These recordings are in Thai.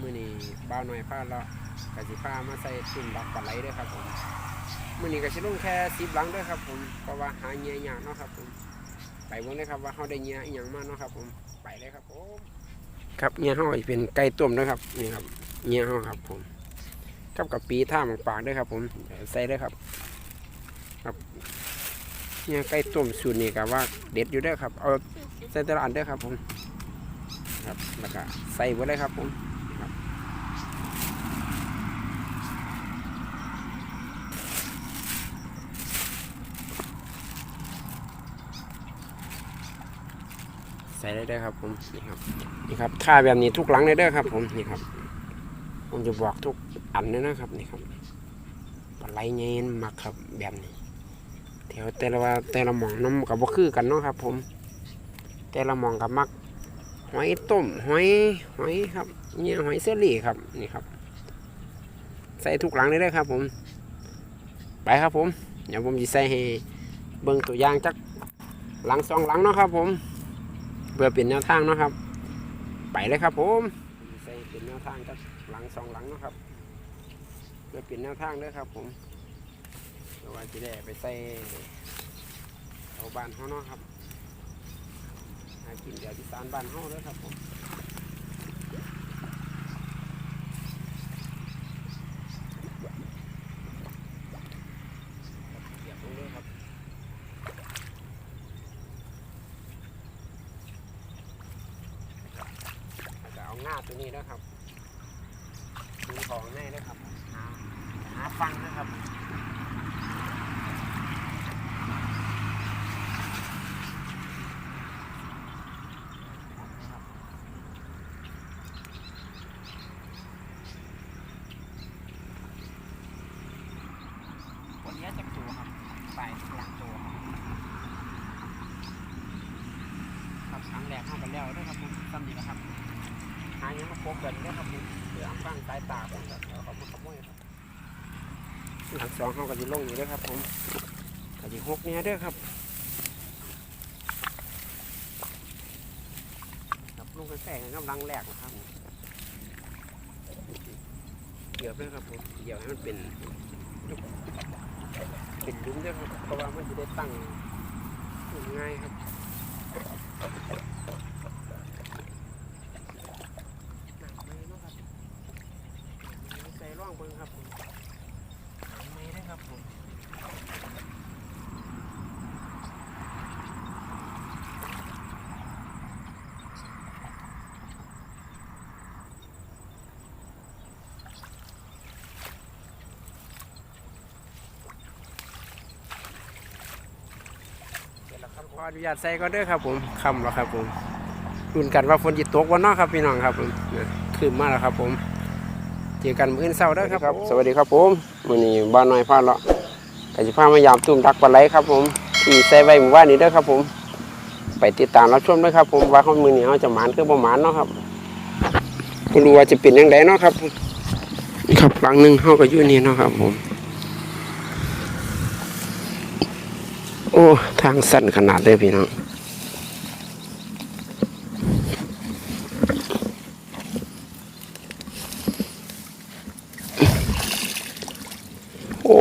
มื้อนี้บ้าวหน่อยพาเราะสิพามาใส่ตุ่มดักปลาไหลด้วยครับผมมื้อนี้ก็สิลงแค่10หลังด้วยครับผมเพราะว่าหาเหยื่อยากเนาะครับผมไปเบิ่งเลยครับว่าเฮาได้เหยื่ออีหยังมากเนาะครับผมไปเลยครับผมครับเหยื่อเฮาเป็นไก่ต้มนะครับนี่ครับเหยื่อเฮาครับผมกับกับปีท่ามองปากด้วยครับ ผมใส่เลยครับ ครับเหยื่อไก่ต้มสูตรนี้ก็ว่าเด็ดอยู่ด้อครับ เอาใส่ตละอันเด้อครับผมครับแล้วก็ใส่หมดเลยครับผมครับ ใส่ได้เด้อครับผมนี่ครับนี่ครับท่าแบบนี้ทุกหลังเลยเด้อครับ ผมนี่ครับผมจะบอกทุกอันเลยนะครับ นี่ครับปลาไหลเงินมักครับแบบนี้แถวแต่ละว่าแต่ละหมองน้ำกับบ่คือกันเนาะครับ ผม แต่ละหมองกับมักหอยต้มหอยหอยครับเนี่ยหอยเซรี่ครับนี่ครับ ใส่ทุกหลังเลยเด้อครับ ผม ไปครับผมเดี๋ยวผมจะใส่ให้เบิ่งตัวอย่างจักหลังสองหลังเนาะครับ ผม พื่อเป็นแนวทางเนาะครับ ไปเลยครับผมใส่เป็นแนวทางจักหลังสองหลังนะครับเพื่อเป็นแนวทางด้วยครับ ผมเรว่าจะได้ไปใส่เอาบานเขาเนาะครับหากินเดี๋ยวที่สานบ้านเขาด้วยครับผมเก็บลงเลยครับาตัวนี้นะครับดูของแน่เลยครับ หาหาฟังนะครับวันนี้จะตัวครับไปหลังตัวครับครั้งแรกเข้ากันแล้วนะครับผมซ้ำดีนะครับ หายังมาพบกันนะครับผมเพื่อฟังสายตาผมครับแล้วเขามาขโมยครับหลังสองเขาก็จะลงอยู่ด้วยครับ ผมก็จะหกเนี่ยเด้วยครับครับลงไปแฝงกำลังแรกนะครับเกี่ยวด้วยครับผมเกี่ยวให้มันเป็นเป็นหลุมด้วยครับเพราะว่ามันจะได้ตั้งง่ายครับ หนักไหมเนาะครับใส่ร่องเบิ่งครับผมหนักไหมนะครับผมเสร็จแล้วครับข ออนุญาตใส่ก็เด้อครับผมคำแล้วครับผมรุนกันว่าฝนจิตตกวันนอกครับพี่น้องครับผมนะคืนมาแล้วครับผมเจอกันมื้ออนเช้าเด้อครับ สวัสดีครับผมมื้อนี้บ้านน้อยพลาเละกสิพามายามตุ้มดักปลาไหลครับผมที่ใส่ไว้หมู่บ้านนี้เด้อครับผม ไปติดตามรับชมด้วยครับผมว่าเขามื้อนี้เขาจะหมานคือบ่หมานเนาะครับบ่รู้ว่าจะเป็นจังไดเนาะครับ ครับหลังหนึ่งเฮาก็อยู่นี่เนาะครับผม อ้ทางสั้นขนาดเลยพี่น้องโอ้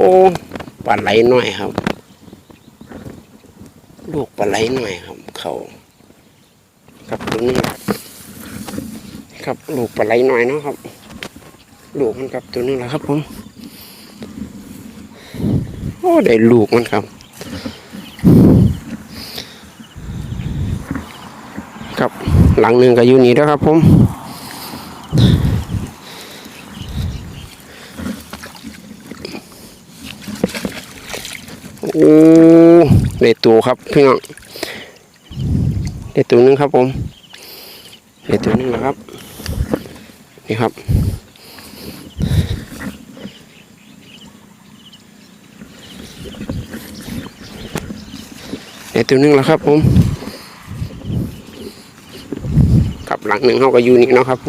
ปลาไหลหน่อยครับ ลูกปลาไหลหน่อยครับ เขาครับตรงนี้ครับลูกปลาไหลหน่อยนะครับ ลูกมันครับตัวนี้แหละครับผมโอ้ได้ลูกมันครับ ครับ หลังหนึ่งก็อยู่นี่แล้วครับผมโอ้ได้ตัวครับพี่น้องได้ตัวหนึงครับผมได้ตัวหนึงแล้วครับนี่ครับได้ตัวหนึงแล้วครับผมกับ หลังหนึ่งเขาก็อยู่นี่เนาะครับ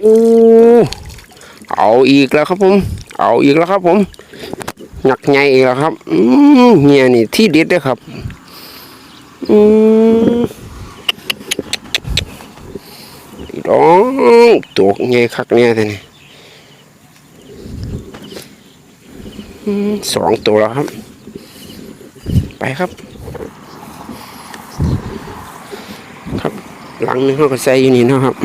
โอ้เอาอีกแล้วครับผม เอาอีกแล้วครับผมหนักใหญ่อีกแล้วครับอืมเฮียนี่ที่เด็ดเลยครับอืมร้องตัวใหญ่คักเนี่ยท่านี่อืม สองตัวแล้วครับ ไปครับ ครับหลังนึงเขาก็ใส่อยู่นี่นะครับ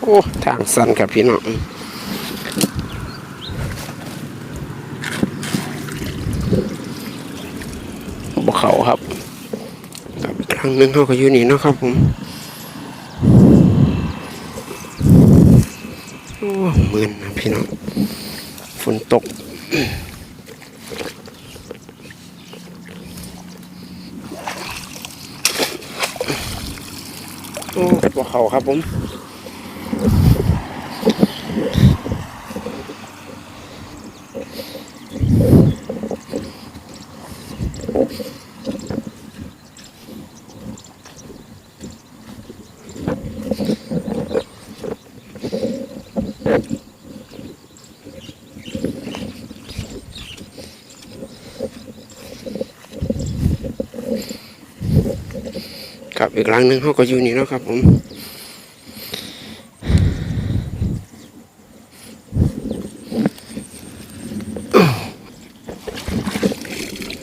โอ้ทางสั้นครับพี่น้องบ่เขาครับครับครั้งหนึงเขาก็อยู่นี่นะครับผมโอ้ มืนนะพี่น้องฝนตกโอ้บ่เขาครับผม ครับอีกหลังหนึ่งเขาก็อยู่นี่เนาะครับผม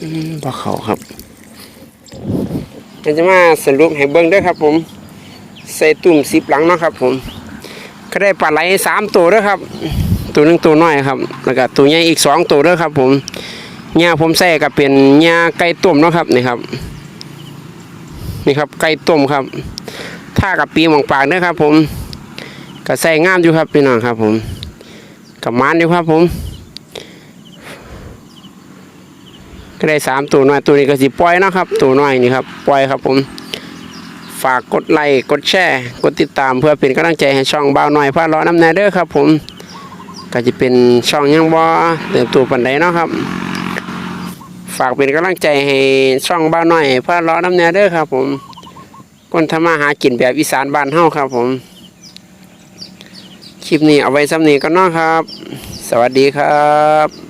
อืมบ่เขาครับจะมาสรุปให้เบิ้งด้วยครับผม ใส่ตุ่มสิบหลังเนาะครับผม ก็ได้ปลาไหลสามตัวด้วยครับ ตัวหนึ่งตัวน้อยครับ แล้วก็ตัวใหญ่อีกสองตัวด้วยครับ ผมหญ้าผมใส่ก็เป็นหญ้าไก่ต้มนะครับนี่ครับ นี่ครับไก่ต้มครับท่ากับปีหมองปากเด้อครับ ผมก็ใส่งามอยู่ครับพี่น้องครับ ผมกับมันอยู่ครับ ผมก็ได้สามตัวน้อยตัวนี้ก็สิปล่อยนะครับ ตัวน้อยนี่ครับปล่อยครับผม ฝากกดไลค์กดแชร์ กดติดตามเพื่อเป็นกำลังใจให้ช่องเบาวน้อยพาล้อน้ำแนเด้อครับ ผมก็จะเป็นช่องยังบ่เติมตัวปันใดเนาะครับ ฝากเป็นกำลังใจให้ช่องเบานน้อยพื่อล้อน้ำแนเด้อครับ ผมคนทำมาหากินแบบอีสานบ้านเฮาครับ ผม คลิปนี้เอาไว้ซ้ำนี้ก็นเนาะครับ สวัสดีครับ